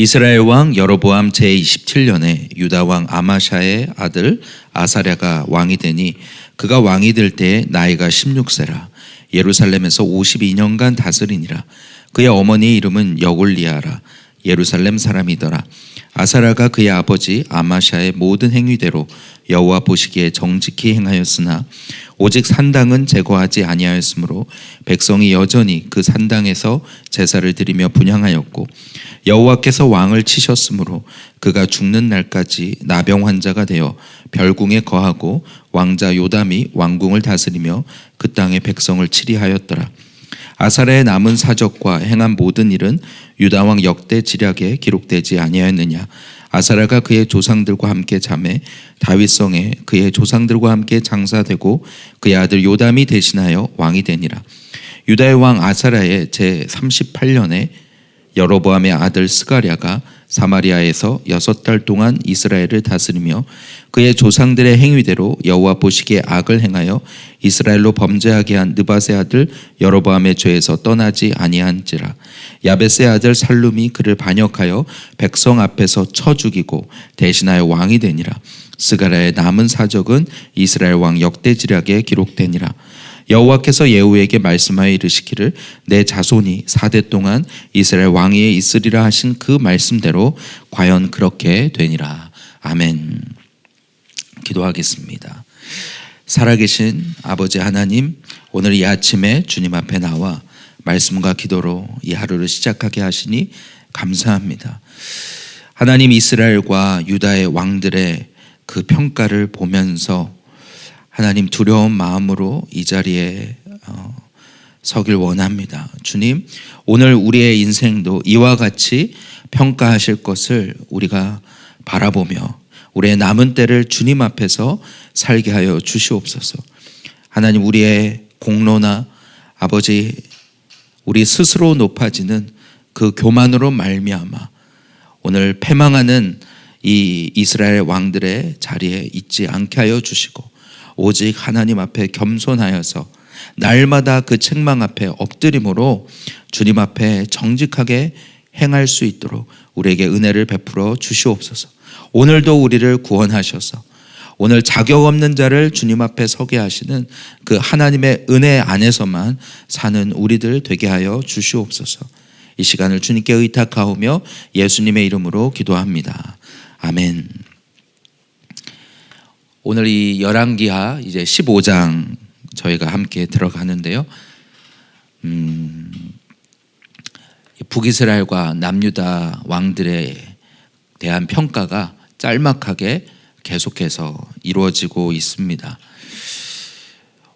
이스라엘 왕 여로보암 제27년에 유다 왕 아마샤의 아들 아사랴가 왕이 되니 그가 왕이 될 때에 나이가 16세라. 예루살렘에서 52년간 다스리니라. 그의 어머니의 이름은 여골리아라. 예루살렘 사람이더라 아사라가 그의 아버지 아마샤의 모든 행위대로 여호와 보시기에 정직히 행하였으나 오직 산당은 제거하지 아니하였으므로 백성이 여전히 그 산당에서 제사를 드리며 분향하였고 여호와께서 왕을 치셨으므로 그가 죽는 날까지 나병 환자가 되어 별궁에 거하고 왕자 요담이 왕궁을 다스리며 그 땅의 백성을 치리하였더라. 아사라의 남은 사적과 행한 모든 일은 유다 왕 역대 지략에 기록되지 아니하였느냐? 아사라가 그의 조상들과 함께 잠에 다윗성에 그의 조상들과 함께 장사되고 그의 아들 요담이 대신하여 왕이 되니라. 유다의 왕 아사라의 제 38년에 여로보암의 아들 스가랴가 사마리아에서 여섯 달 동안 이스라엘을 다스리며 그의 조상들의 행위대로 여호와 보시기에 악을 행하여 이스라엘로 범죄하게 한 느바세 아들 여로보암의 죄에서 떠나지 아니한지라. 야베스의 아들 살룸이 그를 반역하여 백성 앞에서 쳐 죽이고 대신하여 왕이 되니라. 스가랴의 남은 사적은 이스라엘 왕 역대지략에 기록되니라 여호와께서 예후에게 말씀하여 이르시기를 내 자손이 사대 동안 이스라엘 왕위에 있으리라 하신 그 말씀대로 과연 그렇게 되니라. 아멘. 기도하겠습니다. 살아계신 아버지 하나님, 오늘 이 아침에 주님 앞에 나와 말씀과 기도로 이 하루를 시작하게 하시니 감사합니다. 하나님 이스라엘과 유다의 왕들의 그 평가를 보면서 하나님 두려운 마음으로 이 자리에 어, 서길 원합니다. 주님, 오늘 우리의 인생도 이와 같이 평가하실 것을 우리가 바라보며 우리의 남은 때를 주님 앞에서 살게 하여 주시옵소서. 하나님 우리의 공로나 아버지 우리 스스로 높아지는 그 교만으로 말미암아 오늘 패망하는 이 이스라엘 왕들의 자리에 있지 않게 하여 주시고 오직 하나님 앞에 겸손하여서 날마다 그 책망 앞에 엎드림으로 주님 앞에 정직하게 행할 수 있도록 우리에게 은혜를 베풀어 주시옵소서. 오늘도 우리를 구원하셔서 오늘 자격 없는 자를 주님 앞에 서게 하시는 그 하나님의 은혜 안에서만 사는 우리들 되게 하여 주시옵소서. 이 시간을 주님께 의탁하오며 예수님의 이름으로 기도합니다. 아멘. 오늘 이 열왕기하 이제 15장 저희가 함께 들어가는데요. 음, 북이스라엘과 남유다 왕들에 대한 평가가 짤막하게 계속해서 이루어지고 있습니다.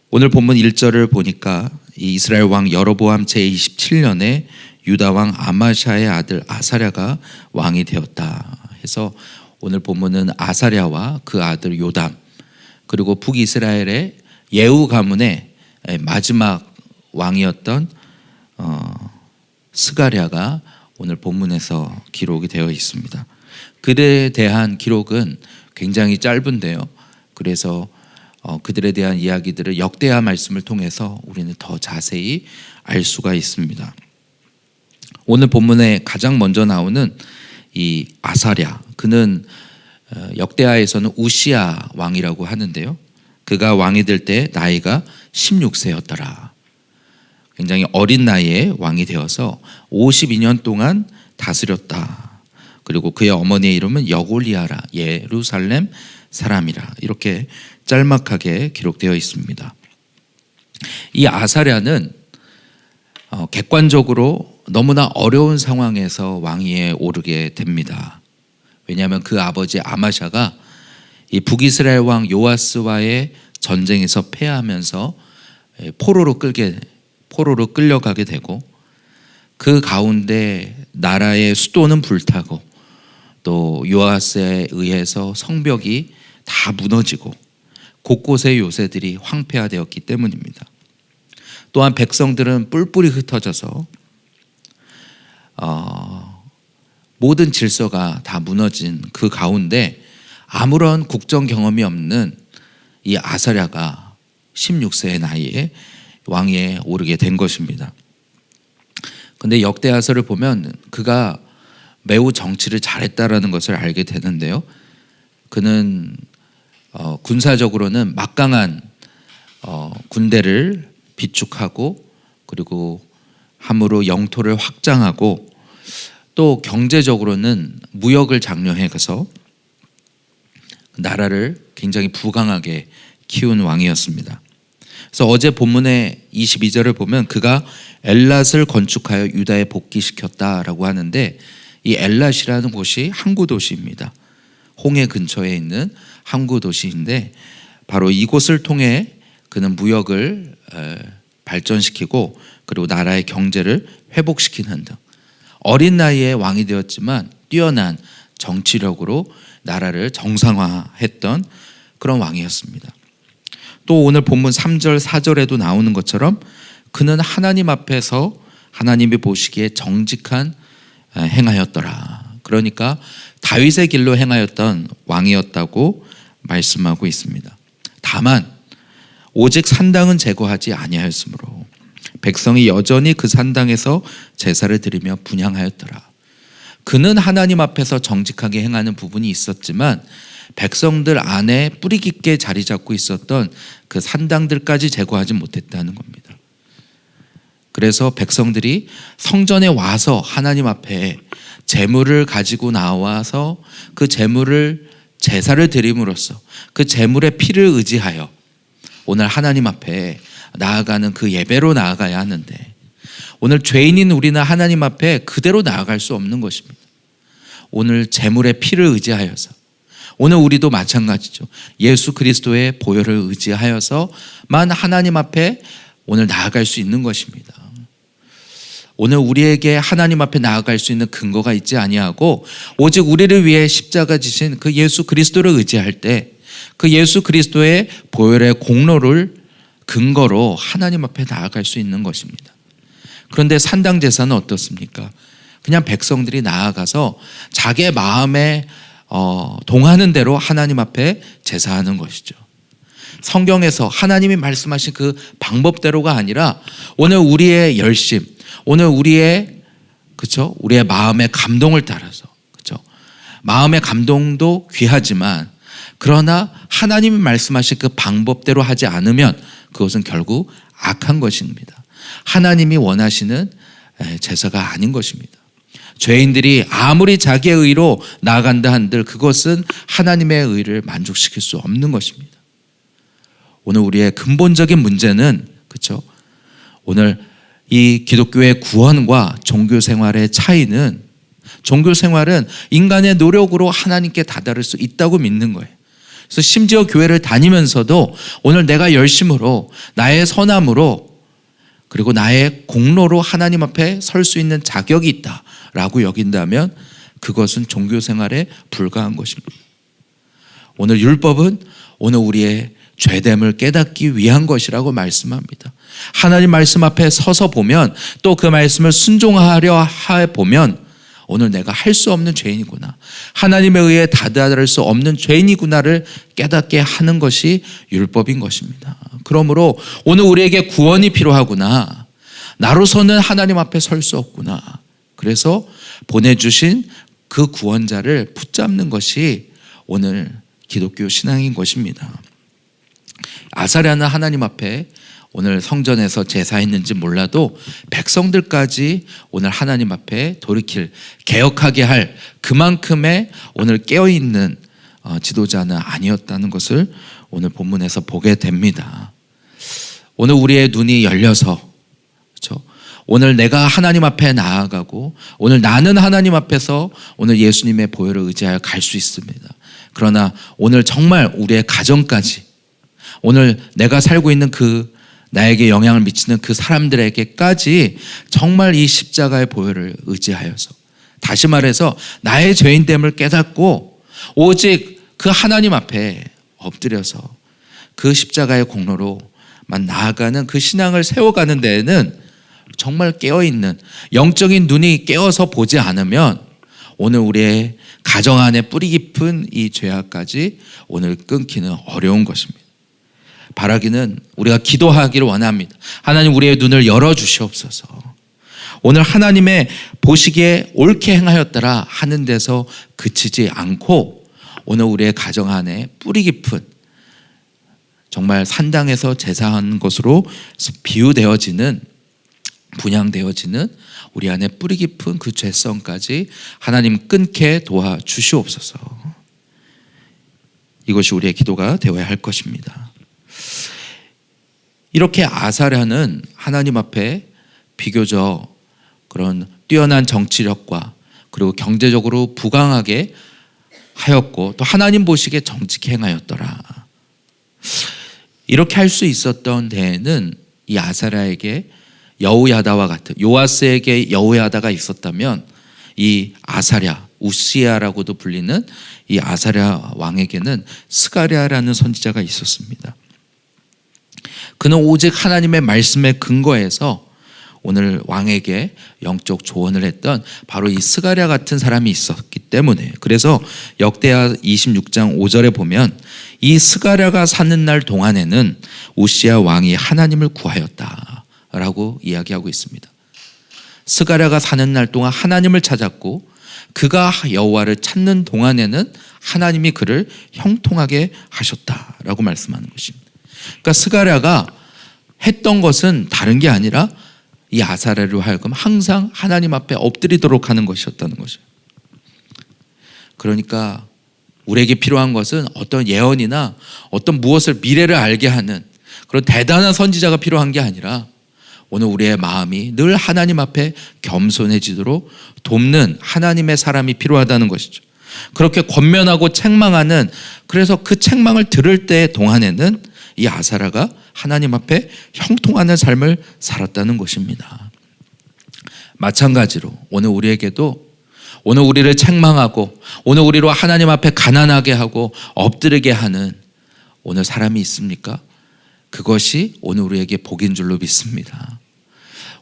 오늘 본문 1절을 보니까 이스라엘 왕 여로보암 제27년에 유다 왕 아마샤의 아들 아사랴가 왕이 되었다 해서 오늘 본문은 아사랴와 그 아들 요담 그리고 북이스라엘의 예후 가문의 마지막 왕이었던 어, 스가랴가 오늘 본문에서 기록이 되어 있습니다. 그들에 대한 기록은 굉장히 짧은데요. 그래서 어, 그들에 대한 이야기들을 역대하 말씀을 통해서 우리는 더 자세히 알 수가 있습니다. 오늘 본문에 가장 먼저 나오는 이 아사랴 그는 어, 역대하에서는 우시아 왕이라고 하는데요. 그가 왕이 될 때 나이가 16세였더라. 굉장히 어린 나이에 왕이 되어서 52년 동안 다스렸다. 그리고 그의 어머니의 이름은 여골리아라 예루살렘 사람이라 이렇게 짤막하게 기록되어 있습니다. 이 아사랴는 어, 객관적으로 너무나 어려운 상황에서 왕위에 오르게 됩니다. 왜냐하면 그 아버지 아마샤가 이 북이스라엘 왕 요아스와의 전쟁에서 패하면서 포로로 끌게 포로로 끌려가게 되고 그 가운데 나라의 수도는 불타고 또 요아스에 의해서 성벽이 다 무너지고 곳곳의 요새들이 황폐화되었기 때문입니다. 또한 백성들은 뿔뿔이 흩어져서 어, 모든 질서가 다 무너진 그 가운데 아무런 국정 경험이 없는 이 아사랴가 16세의 나이에 왕위에 오르게 된 것입니다. 근데 역대하서를 보면 그가 매우 정치를 잘했다라는 것을 알게 되는데요. 그는 어, 군사적으로는 막강한 어, 군대를 비축하고 그리고 함으로 영토를 확장하고 또 경제적으로는 무역을 장려해서 나라를 굉장히 부강하게 키운 왕이었습니다. 그래서 어제 본문의 22절을 보면 그가 엘랏을 건축하여 유다에 복귀시켰다라고 하는데 이 엘랏이라는 곳이 항구 도시입니다. 홍해 근처에 있는 항구 도시인데 바로 이곳을 통해 그는 무역을 에, 발전시키고 그리고 나라의 경제를 회복시키는 등 어린 나이에 왕이 되었지만 뛰어난 정치력으로 나라를 정상화했던 그런 왕이었습니다. 또 오늘 본문 3절 4절에도 나오는 것처럼 그는 하나님 앞에서 하나님이 보시기에 정직한 행하였더라. 그러니까 다윗의 길로 행하였던 왕이었다고 말씀하고 있습니다. 다만 오직 산당은 제거하지 아니하였으므로 백성이 여전히 그 산당에서 제사를 드리며 분향하였더라. 그는 하나님 앞에서 정직하게 행하는 부분이 있었지만 백성들 안에 뿌리 깊게 자리 잡고 있었던 그 산당들까지 제거하지 못했다는 겁니다. 그래서 백성들이 성전에 와서 하나님 앞에 재물을 가지고 나와서 그 재물을 제사를 드림으로써 그 재물의 피를 의지하여 오늘 하나님 앞에 나아가는 그 예배로 나아가야 하는데 오늘 죄인인 우리는 하나님 앞에 그대로 나아갈 수 없는 것입니다. 오늘 재물의 피를 의지하여서 오늘 우리도 마찬가지죠. 예수 그리스도의 보혈을 의지하여서만 하나님 앞에 오늘 나아갈 수 있는 것입니다. 오늘 우리에게 하나님 앞에 나아갈 수 있는 근거가 있지 아니하고 오직 우리를 위해 십자가 지신 그 예수 그리스도를 의지할 때 그 예수 그리스도의 보혈의 공로를 근거로 하나님 앞에 나아갈 수 있는 것입니다. 그런데 산당 제사는 어떻습니까? 그냥 백성들이 나아가서 자기의 마음에 어, 동하는 대로 하나님 앞에 제사하는 것이죠. 성경에서 하나님이 말씀하신 그 방법대로가 아니라 오늘 우리의 열심, 오늘 우리의 그쵸 우리의 마음의 감동을 따라서 그쵸 마음의 감동도 귀하지만 그러나 하나님이 말씀하신 그 방법대로 하지 않으면 그것은 결국 악한 것입니다. 하나님이 원하시는 제사가 아닌 것입니다. 죄인들이 아무리 자기의 의로 나아간다 한들 그것은 하나님의 의를 만족시킬 수 없는 것입니다. 오늘 우리의 근본적인 문제는 그렇죠? 오늘 이 기독교의 구원과 종교 생활의 차이는 종교 생활은 인간의 노력으로 하나님께 다다를 수 있다고 믿는 거예요. 그래서 심지어 교회를 다니면서도 오늘 내가 열심으로 나의 선함으로 그리고 나의 공로로 하나님 앞에 설 수 있는 자격이 있다라고 여긴다면 그것은 종교 생활에 불과한 것입니다. 오늘 율법은 오늘 우리의 죄됨을 깨닫기 위한 것이라고 말씀합니다. 하나님 말씀 앞에 서서 보면 또 그 말씀을 순종하려 해 보면 오늘 내가 할 수 없는 죄인이구나. 하나님에 의해 다다를 수 없는 죄인이구나를 깨닫게 하는 것이 율법인 것입니다. 그러므로 오늘 우리에게 구원이 필요하구나. 나로서는 하나님 앞에 설 수 없구나. 그래서 보내주신 그 구원자를 붙잡는 것이 오늘 기독교 신앙인 것입니다. 아사랴는 하나님 앞에 오늘 성전에서 제사했는지 몰라도 백성들까지 오늘 하나님 앞에 돌이킬 개혁하게 할 그만큼의 오늘 깨어 있는 어, 지도자는 아니었다는 것을 오늘 본문에서 보게 됩니다. 오늘 우리의 눈이 열려서 그렇죠? 오늘 내가 하나님 앞에 나아가고 오늘 나는 하나님 앞에서 오늘 예수님의 보혈을 의지하여 갈 수 있습니다. 그러나 오늘 정말 우리의 가정까지 오늘 내가 살고 있는 그 나에게 영향을 미치는 그 사람들에게까지 정말 이 십자가의 보혈을 의지하여서 다시 말해서 나의 죄인됨을 깨닫고 오직 그 하나님 앞에 엎드려서 그 십자가의 공로로만 나아가는 그 신앙을 세워가는 데에는 정말 깨어있는 영적인 눈이 깨어서 보지 않으면 오늘 우리의 가정 안에 뿌리 깊은 이 죄악까지 오늘 끊기는 어려운 것입니다. 바라기는 우리가 기도하기를 원합니다. 하나님 우리의 눈을 열어 주시옵소서. 오늘 하나님의 보시기에 옳게 행하였더라 하는 데서 그치지 않고 오늘 우리의 가정 안에 뿌리 깊은 정말 산당에서 제사하는 것으로 비유되어지는 분양되어지는 우리 안에 뿌리 깊은 그 죄성까지 하나님 끊게 도와 주시옵소서. 이것이 우리의 기도가 되어야 할 것입니다. 이렇게 아사랴는 하나님 앞에 비교적 그런 뛰어난 정치력과 그리고 경제적으로 부강하게 하였고 또 하나님 보시기에 정직히 행하였더라. 이렇게 할 수 있었던 데에는 이 아사랴에게 여우야다와 같은 요아스에게 여우야다가 있었다면 이 아사랴 우시야라고도 불리는 이 아사랴 왕에게는 스가랴라는 선지자가 있었습니다. 그는 오직 하나님의 말씀에 근거해서 오늘 왕에게 영적 조언을 했던 바로 이 스가랴 같은 사람이 있었기 때문에 그래서 역대하 26장 5절에 보면 이 스가랴가 사는 날 동안에는 우시야 왕이 하나님을 구하였다라고 이야기하고 있습니다. 스가랴가 사는 날 동안 하나님을 찾았고 그가 여호와를 찾는 동안에는 하나님이 그를 형통하게 하셨다라고 말씀하는 것입니다. 그러니까 스가랴가 했던 것은 다른 게 아니라 이 아사랴로 하여금 항상 하나님 앞에 엎드리도록 하는 것이었다는 거죠. 그러니까 우리에게 필요한 것은 어떤 예언이나 어떤 무엇을 미래를 알게 하는 그런 대단한 선지자가 필요한 게 아니라 오늘 우리의 마음이 늘 하나님 앞에 겸손해지도록 돕는 하나님의 사람이 필요하다는 것이죠. 그렇게 권면하고 책망하는 그래서 그 책망을 들을 때 동안에는 이 아사라가 하나님 앞에 형통하는 삶을 살았다는 것입니다. 마찬가지로 오늘 우리에게도 오늘 우리를 책망하고 오늘 우리로 하나님 앞에 가난하게 하고 엎드리게 하는 오늘 사람이 있습니까? 그것이 오늘 우리에게 복인 줄로 믿습니다.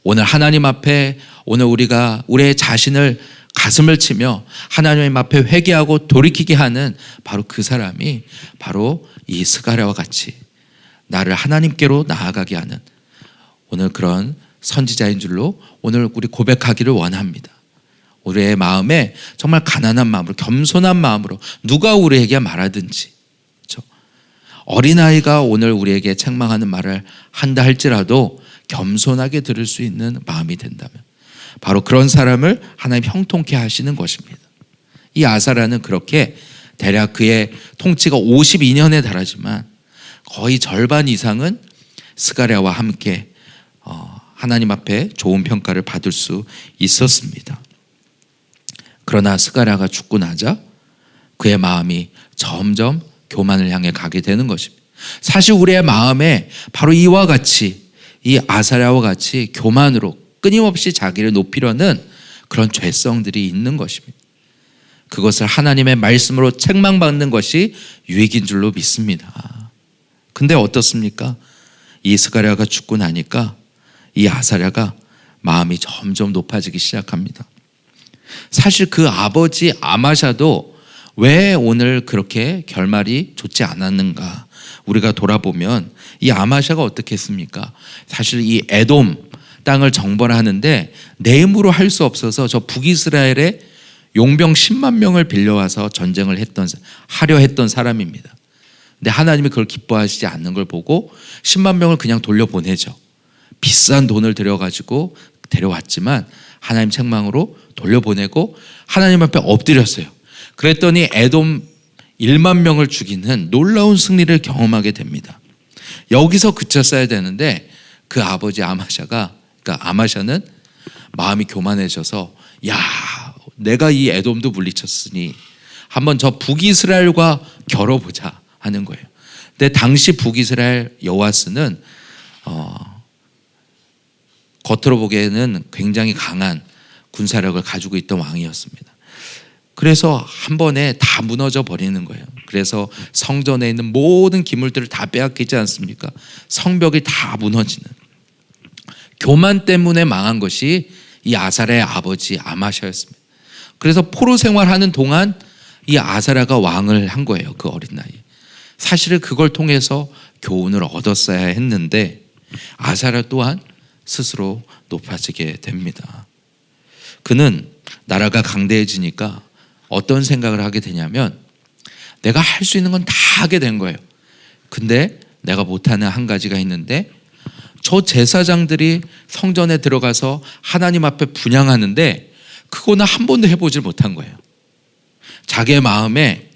오늘 하나님 앞에 오늘 우리가 우리의 자신을 가슴을 치며 하나님 앞에 회개하고 돌이키게 하는 바로 그 사람이 바로 이 스가랴와 같이 나를 하나님께로 나아가게 하는 오늘 그런 선지자인 줄로 오늘 우리 고백하기를 원합니다. 우리의 마음에 정말 가난한 마음으로 겸손한 마음으로 누가 우리에게 말하든지 그렇죠? 어린아이가 오늘 우리에게 책망하는 말을 한다 할지라도 겸손하게 들을 수 있는 마음이 된다면 바로 그런 사람을 하나님 형통케 하시는 것입니다. 이 아사라는 그렇게 대략 그의 통치가 52년에 달하지만 거의 절반 이상은 스가랴와 함께 어, 하나님 앞에 좋은 평가를 받을 수 있었습니다. 그러나 스가랴가 죽고 나자 그의 마음이 점점 교만을 향해 가게 되는 것입니다. 사실 우리의 마음에 바로 이와 같이 이 아사랴와 같이 교만으로 끊임없이 자기를 높이려는 그런 죄성들이 있는 것입니다. 그것을 하나님의 말씀으로 책망받는 것이 유익인 줄로 믿습니다. 근데 어떻습니까? 이 스가랴가 죽고 나니까 이 아사랴가 마음이 점점 높아지기 시작합니다. 사실 그 아버지 아마샤도 왜 오늘 그렇게 결말이 좋지 않았는가? 우리가 돌아보면 이 아마샤가 어떻게 했습니까? 사실 이 에돔 땅을 정벌하는데 내 힘으로 할 수 없어서 저 북이스라엘에 용병 10만 명을 빌려와서 전쟁을 했던 하려 했던 사람입니다. 근데 하나님이 그걸 기뻐하시지 않는 걸 보고 10만 명을 그냥 돌려보내죠. 비싼 돈을 들여가지고 데려왔지만 하나님 책망으로 돌려보내고 하나님 앞에 엎드렸어요. 그랬더니 에돔 1만 명을 죽이는 놀라운 승리를 경험하게 됩니다. 여기서 그쳤어야 되는데 그 아버지 아마샤가 그러니까 아마샤는 마음이 교만해져서 야 내가 이 에돔도 물리쳤으니 한번 저 북이스라엘과 겨뤄보자 하는 거예요. 근데 당시 북이스라엘 여호와스는 어, 겉으로 보기에는 굉장히 강한 군사력을 가지고 있던 왕이었습니다. 그래서 한 번에 다 무너져 버리는 거예요. 그래서 성전에 있는 모든 기물들을 다 빼앗기지 않습니까? 성벽이 다 무너지는. 교만 때문에 망한 것이 이 아사라의 아버지 아마샤였습니다. 그래서 포로 생활하는 동안 이 아사라가 왕을 한 거예요. 그 어린 나이에. 사실은 그걸 통해서 교훈을 얻었어야 했는데 아사라 또한 스스로 높아지게 됩니다. 그는 나라가 강대해지니까 어떤 생각을 하게 되냐면 내가 할 수 있는 건 다 하게 된 거예요. 근데 내가 못하는 한 가지가 있는데 저 제사장들이 성전에 들어가서 하나님 앞에 분양하는데 그거는 한 번도 해보질 못한 거예요. 자기의 마음에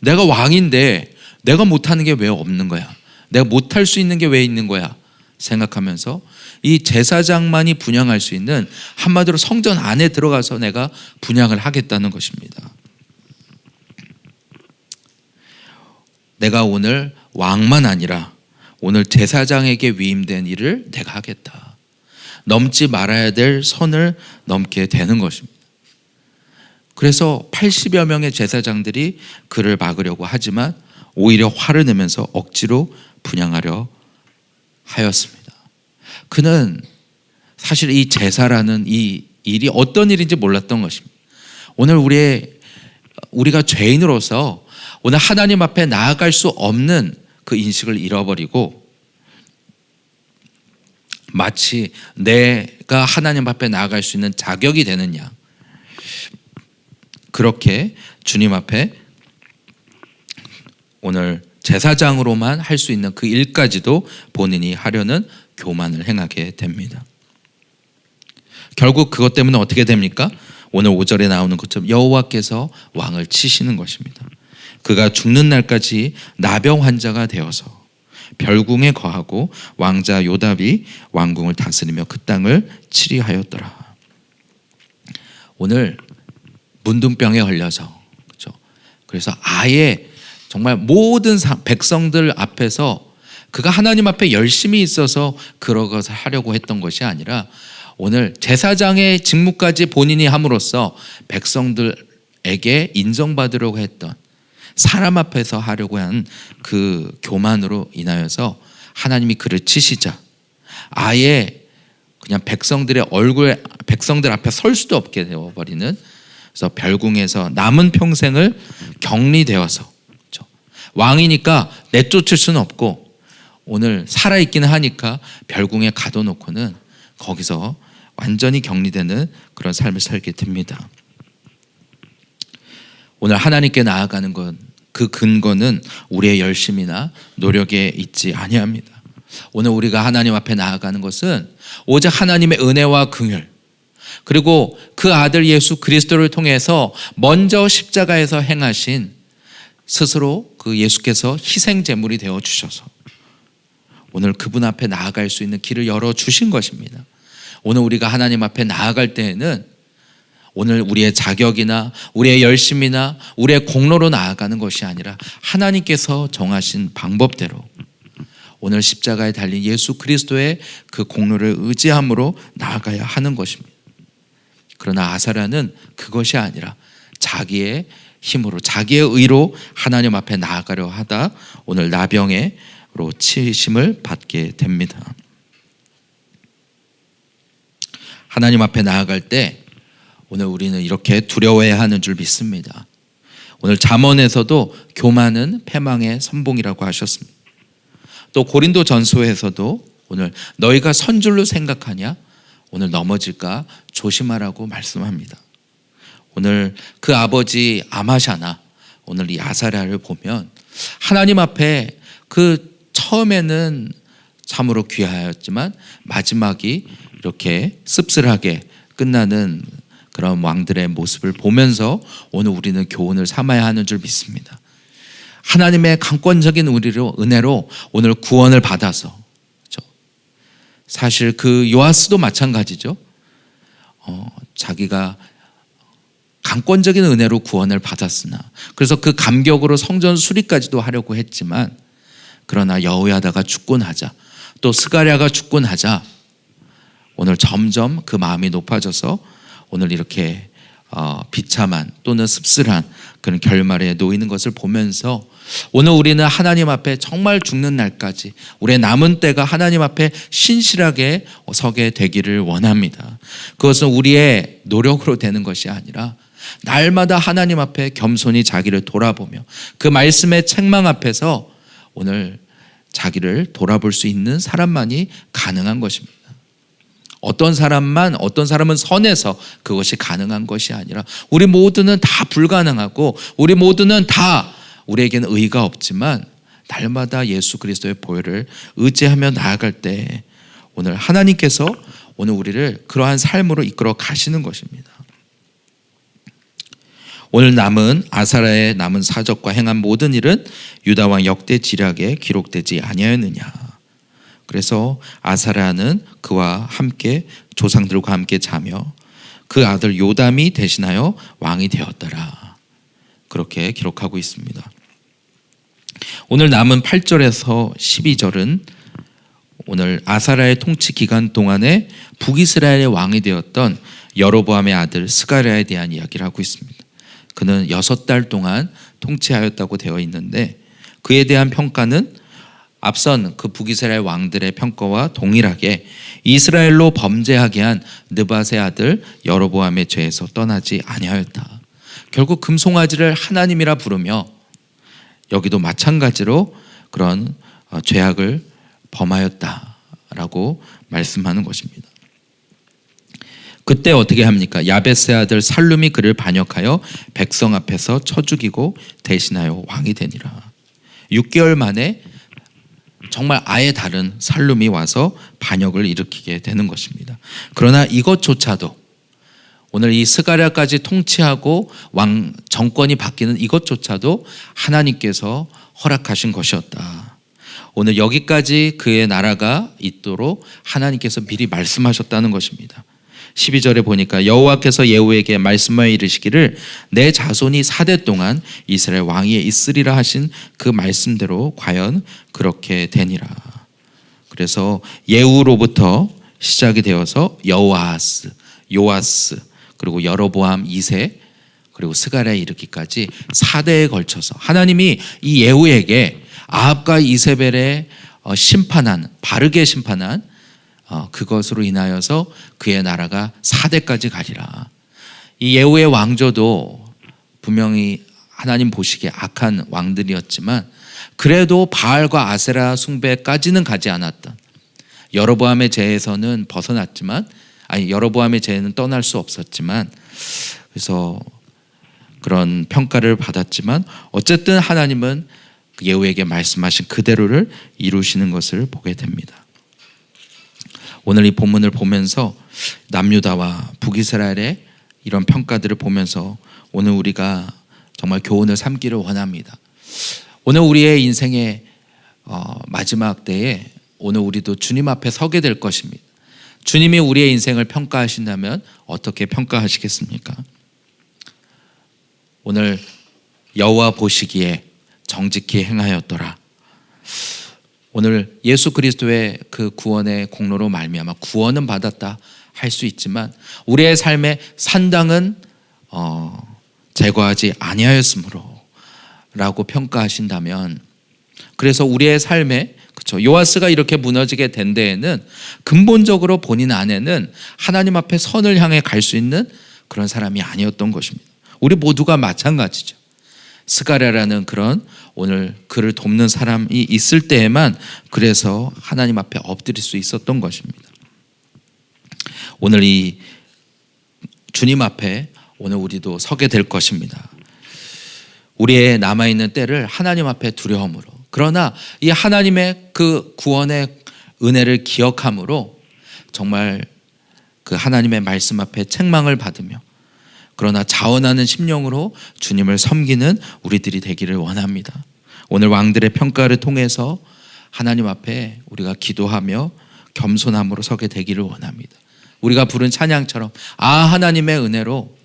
내가 왕인데 내가 못하는 게 왜 없는 거야? 내가 못할 수 있는 게 왜 있는 거야? 생각하면서 이 제사장만이 분양할 수 있는 한마디로 성전 안에 들어가서 내가 분양을 하겠다는 것입니다. 내가 오늘 왕만 아니라 오늘 제사장에게 위임된 일을 내가 하겠다. 넘지 말아야 될 선을 넘게 되는 것입니다. 그래서 80여 명의 제사장들이 그를 막으려고 하지만 오히려 화를 내면서 억지로 분양하려 하였습니다. 그는 사실 이 제사라는 이 일이 어떤 일인지 몰랐던 것입니다. 오늘 우리의 우리가 죄인으로서 오늘 하나님 앞에 나아갈 수 없는 그 인식을 잃어버리고 마치 내가 하나님 앞에 나아갈 수 있는 자격이 되느냐 그렇게 주님 앞에 오늘 제사장으로만 할 수 있는 그 일까지도 본인이 하려는 교만을 행하게 됩니다. 결국 그것 때문에 어떻게 됩니까? 오늘 5절에 나오는 것처럼 여호와께서 왕을 치시는 것입니다. 그가 죽는 날까지 나병 환자가 되어서 별궁에 거하고 왕자 요답이 왕궁을 다스리며 그 땅을 치리하였더라. 오늘 문둥병에 걸려서 그렇죠. 그래서 아예 정말 모든 백성들 앞에서 그가 하나님 앞에 열심히 있어서 그런 것을 하려고 했던 것이 아니라 오늘 제사장의 직무까지 본인이 함으로써 백성들에게 인정받으려고 했던 사람 앞에서 하려고 한 그 교만으로 인하여서 하나님이 그를 치시자 아예 그냥 백성들의 얼굴 백성들 앞에 설 수도 없게 되어 버리는 그래서 별궁에서 남은 평생을 격리되어서? 왕이니까 내쫓을 수는 없고 오늘 살아 있기는 하니까 별궁에 가둬놓고는 거기서 완전히 격리되는 그런 삶을 살게 됩니다. 오늘 하나님께 나아가는 것그 근거는 우리의 열심이나 노력에 있지 아니합니다. 오늘 우리가 하나님 앞에 나아가는 것은 오직 하나님의 은혜와 긍휼 그리고 그 아들 예수 그리스도를 통해서 먼저 십자가에서 행하신 스스로 그 예수께서 희생 제물이 되어 주셔서 오늘 그분 앞에 나아갈 수 있는 길을 열어 주신 것입니다. 오늘 우리가 하나님 앞에 나아갈 때에는 오늘 우리의 자격이나 우리의 열심이나 우리의 공로로 나아가는 것이 아니라 하나님께서 정하신 방법대로 오늘 십자가에 달린 예수 그리스도의 그 공로를 의지함으로 나아가야 하는 것입니다. 그러나 아사라는 그것이 아니라 자기의 힘으로 자기의 의로 하나님 앞에 나아가려 하다 오늘 나병에로 치심을 받게 됩니다. 하나님 앞에 나아갈 때 오늘 우리는 이렇게 두려워해야 하는 줄 믿습니다. 오늘 잠언에서도 교만은 패망의 선봉이라고 하셨습니다. 또 고린도 전서에서도 오늘 너희가 선줄로 생각하냐 오늘 넘어질까 조심하라고 말씀합니다. 오늘 그 아버지 아마샤나 오늘 이 아사랴를 보면 하나님 앞에 그 처음에는 참으로 귀하였지만 마지막이 이렇게 씁쓸하게 끝나는 그런 왕들의 모습을 보면서 오늘 우리는 교훈을 삼아야 하는 줄 믿습니다. 하나님의 강권적인 우리로 은혜로 오늘 구원을 받아서 그렇죠? 사실 그 요아스도 마찬가지죠. 어, 자기가 강권적인 은혜로 구원을 받았으나 그래서 그 감격으로 성전 수리까지도 하려고 했지만 그러나 여호야다가 죽곤 하자 또 스가랴가 죽곤 하자 오늘 점점 그 마음이 높아져서 오늘 이렇게 어, 비참한 또는 씁쓸한 그런 결말에 놓이는 것을 보면서 오늘 우리는 하나님 앞에 정말 죽는 날까지 우리의 남은 때가 하나님 앞에 신실하게 서게 되기를 원합니다. 그것은 우리의 노력으로 되는 것이 아니라 날마다 하나님 앞에 겸손히 자기를 돌아보며 그 말씀의 책망 앞에서 오늘 자기를 돌아볼 수 있는 사람만이 가능한 것입니다. 어떤 사람만 어떤 사람은 선해서 그것이 가능한 것이 아니라 우리 모두는 다 불가능하고 우리 모두는 다 우리에게는 의가 없지만 날마다 예수 그리스도의 보혈을 의지하며 나아갈 때 오늘 하나님께서 오늘 우리를 그러한 삶으로 이끌어 가시는 것입니다. 오늘 남은 아사라의 남은 사적과 행한 모든 일은 유다 왕 역대 지략에 기록되지 아니하였느냐. 그래서 아사라는 그와 함께 조상들과 함께 자며 그 아들 요담이 대신하여 왕이 되었더라. 그렇게 기록하고 있습니다. 오늘 남은 8절에서 12절은 오늘 아사라의 통치 기간 동안에 북이스라엘의 왕이 되었던 여로보암의 아들 스가랴에 대한 이야기를 하고 있습니다. 그는 여섯 달 동안 통치하였다고 되어 있는데 그에 대한 평가는 앞선 그 북이스라엘 왕들의 평가와 동일하게 이스라엘로 범죄하게 한 느밧의 아들 여로보암의 죄에서 떠나지 아니하였다. 결국 금송아지를 하나님이라 부르며 여기도 마찬가지로 그런 어, 죄악을 범하였다라고 말씀하는 것입니다. 그때 어떻게 합니까? 야베스의 아들 살룸이 그를 반역하여 백성 앞에서 쳐 죽이고 대신하여 왕이 되니라. 6개월 만에 정말 아예 다른 살룸이 와서 반역을 일으키게 되는 것입니다. 그러나 이것조차도 오늘 이 스가랴까지 통치하고 왕 정권이 바뀌는 이것조차도 하나님께서 허락하신 것이었다. 오늘 여기까지 그의 나라가 있도록 하나님께서 미리 말씀하셨다는 것입니다. 12절에 보니까 여호와께서 예후에게 말씀하여 이르시기를 내 자손이 4대 동안 이스라엘 왕위에 있으리라 하신 그 말씀대로 과연 그렇게 되니라. 그래서 예후로부터 시작이 되어서 여호아스, 요아스, 그리고 여로보암 2세, 그리고 스가랴 이르기까지 4대에 걸쳐서 하나님이 이 예후에게 아합과 이세벨의 어, 심판한 바르게 심판한 어, 그것으로 인하여서 그의 나라가 4대까지 가리라. 이 예후의 왕조도 분명히 하나님 보시기에 악한 왕들이었지만 그래도 바알과 아세라 숭배까지는 가지 않았던 여로보암의 죄에서는 벗어났지만 아니 여로보암의 죄는 떠날 수 없었지만 그래서 그런 평가를 받았지만 어쨌든 하나님은 예후에게 말씀하신 그대로를 이루시는 것을 보게 됩니다. 오늘 이 본문을 보면서 남유다와 북이스라엘의 이런 평가들을 보면서 오늘 우리가 정말 교훈을 삼기를 원합니다. 오늘 우리의 인생의 어, 마지막 때에 오늘 우리도 주님 앞에 서게 될 것입니다. 주님이 우리의 인생을 평가하신다면 어떻게 평가하시겠습니까? 오늘 여호와 보시기에 정직히 행하였더라. 오늘 예수 그리스도의 그 구원의 공로로 말미암아 구원은 받았다 할 수 있지만 우리의 삶의 산당은 어, 제거하지 아니하였으므로라고 평가하신다면 그래서 우리의 삶에 그렇죠 요아스가 이렇게 무너지게 된 데에는 근본적으로 본인 안에는 하나님 앞에 선을 향해 갈 수 있는 그런 사람이 아니었던 것입니다. 우리 모두가 마찬가지죠. 스가랴라는 그런 오늘 그를 돕는 사람이 있을 때에만 그래서 하나님 앞에 엎드릴 수 있었던 것입니다. 오늘 이 주님 앞에 오늘 우리도 서게 될 것입니다. 우리의 남아있는 때를 하나님 앞에 두려움으로 그러나 이 하나님의 그 구원의 은혜를 기억함으로 정말 그 하나님의 말씀 앞에 책망을 받으며 그러나 자원하는 심령으로 주님을 섬기는 우리들이 되기를 원합니다. 오늘 왕들의 평가를 통해서 하나님 앞에 우리가 기도하며 겸손함으로 서게 되기를 원합니다. 우리가 부른 찬양처럼 아 하나님의 은혜로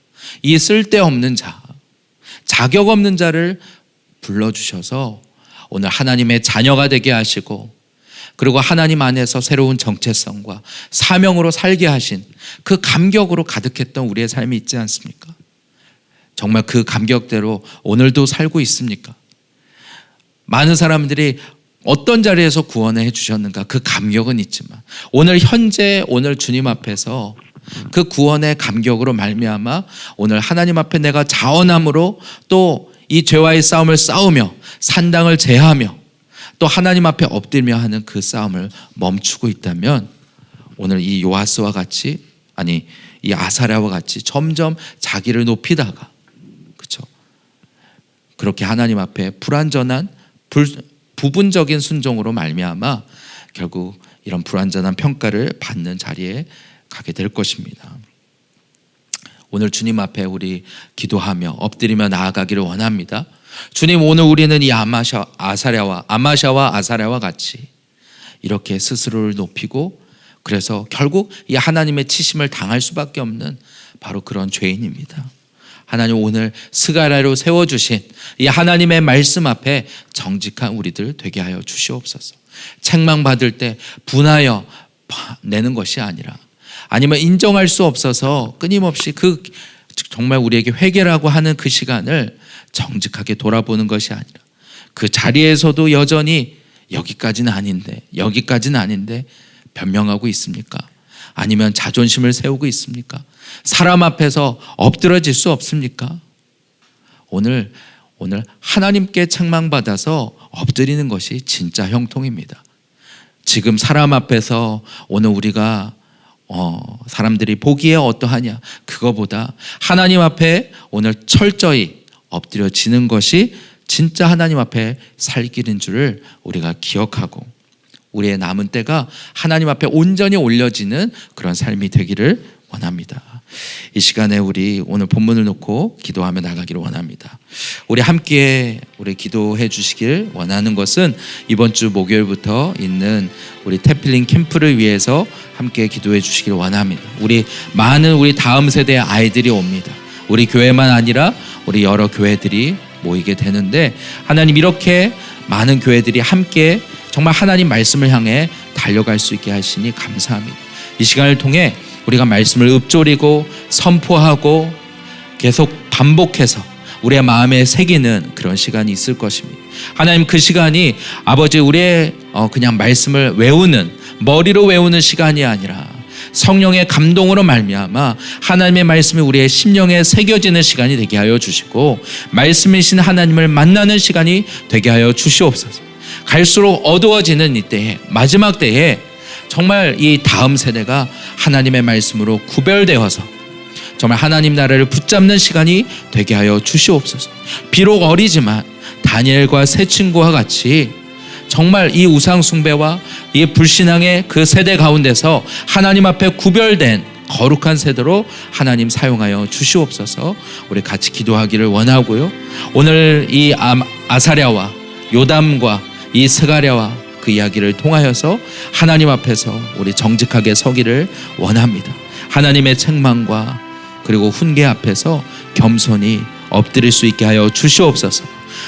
이 쓸데없는 자, 자격 없는 자를 불러 주셔서 오늘 하나님의 자녀가 되게 하시고 그리고 하나님 안에서 새로운 정체성과 사명으로 살게 하신 그 감격으로 가득했던 우리의 삶이 있지 않습니까? 정말 그 감격대로 오늘도 살고 있습니까? 많은 사람들이 어떤 자리에서 구원해 주셨는가 그 감격은 있지만 오늘 현재 오늘 주님 앞에서 그 구원의 감격으로 말미암아 오늘 하나님 앞에 내가 자원함으로 또 이 죄와의 싸움을 싸우며 산당을 제하며 또 하나님 앞에 엎드리며 하는 그 싸움을 멈추고 있다면 오늘 이 요아스와 같이 아니 이 아사랴와 같이 점점 자기를 높이다가 그렇죠. 그렇게 하나님 앞에 불완전한 불, 부분적인 순종으로 말미암아 결국 이런 불완전한 평가를 받는 자리에 가게 될 것입니다. 오늘 주님 앞에 우리 기도하며 엎드리며 나아가기를 원합니다. 주님 오늘 우리는 이 아마샤 아사랴와 아마샤와 아사랴와 같이 이렇게 스스로를 높이고 그래서 결국 이 하나님의 치심을 당할 수밖에 없는 바로 그런 죄인입니다. 하나님 오늘 스가랴로 세워 주신 이 하나님의 말씀 앞에 정직한 우리들 되게 하여 주시옵소서. 책망 받을 때 분하여 내는 것이 아니라 아니면 인정할 수 없어서 끊임없이 그 정말 우리에게 회개라고 하는 그 시간을 정직하게 돌아보는 것이 아니라 그 자리에서도 여전히 여기까지는 아닌데 여기까지는 아닌데 변명하고 있습니까? 아니면 자존심을 세우고 있습니까? 사람 앞에서 엎드러질 수 없습니까? 오늘 오늘 하나님께 책망받아서 엎드리는 것이 진짜 형통입니다. 지금 사람 앞에서 오늘 우리가 어, 사람들이 보기에 어떠하냐 그거보다 하나님 앞에 오늘 철저히 엎드려지는 것이 진짜 하나님 앞에 살 길인 줄을 우리가 기억하고 우리의 남은 때가 하나님 앞에 온전히 올려지는 그런 삶이 되기를 원합니다. 이 시간에 우리 오늘 본문을 놓고 기도하며 나가기를 원합니다. 우리 함께 우리 기도해 주시길 원하는 것은 이번 주 목요일부터 있는 우리 태필린 캠프를 위해서 함께 기도해 주시길 원합니다. 우리 많은 우리 다음 세대의 아이들이 옵니다. 우리 교회만 아니라 우리 여러 교회들이 모이게 되는데 하나님 이렇게 많은 교회들이 함께 정말 하나님 말씀을 향해 달려갈 수 있게 하시니 감사합니다. 이 시간을 통해 우리가 말씀을 읊조리고 선포하고 계속 반복해서 우리의 마음에 새기는 그런 시간이 있을 것입니다. 하나님 그 시간이 아버지 우리의 어, 그냥 말씀을 외우는 머리로 외우는 시간이 아니라 성령의 감동으로 말미암아 하나님의 말씀이 우리의 심령에 새겨지는 시간이 되게 하여 주시고 말씀이신 하나님을 만나는 시간이 되게 하여 주시옵소서. 갈수록 어두워지는 이때에 마지막 때에 정말 이 다음 세대가 하나님의 말씀으로 구별되어서 정말 하나님 나라를 붙잡는 시간이 되게 하여 주시옵소서. 비록 어리지만 다니엘과 세 친구와 같이 정말 이 우상 숭배와 이 불신앙의 그 세대 가운데서 하나님 앞에 구별된 거룩한 세대로 하나님 사용하여 주시옵소서. 우리 같이 기도하기를 원하고요. 오늘 이 아사랴와 요담과 이 스가랴와 그 이야기를 통하여서 하나님 앞에서 우리 정직하게 서기를 원합니다. 하나님의 책망과 그리고 훈계 앞에서 겸손히 엎드릴 수 있게 하여 주시옵소서.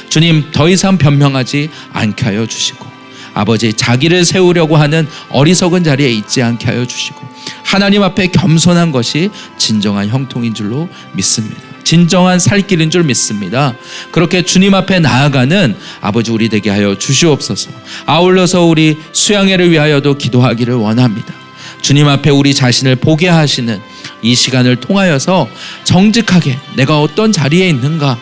주님 더 이상 변명하지 않게 하여 주시고 아버지 자기를 세우려고 하는 어리석은 자리에 있지 않게 하여 주시고 하나님 앞에 겸손한 것이 진정한 형통인 줄로 믿습니다. 진정한 살 길인 줄 믿습니다. 그렇게 주님 앞에 나아가는 아버지 우리 되게 하여 주시옵소서. 아울러서 우리 수양회를 위하여도 기도하기를 원합니다. 주님 앞에 우리 자신을 보게 하시는 이 시간을 통하여서 정직하게 내가 어떤 자리에 있는가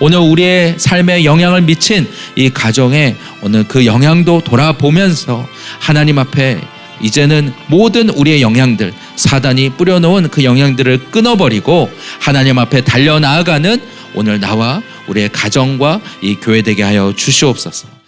오늘 우리의 삶에 영향을 미친 이 가정에 오늘 그 영향도 돌아보면서 하나님 앞에 이제는 모든 우리의 영향들 사단이 뿌려놓은 그 영향들을 끊어버리고 하나님 앞에 달려 나아가는 오늘 나와 우리의 가정과 이 교회 되게 하여 주시옵소서.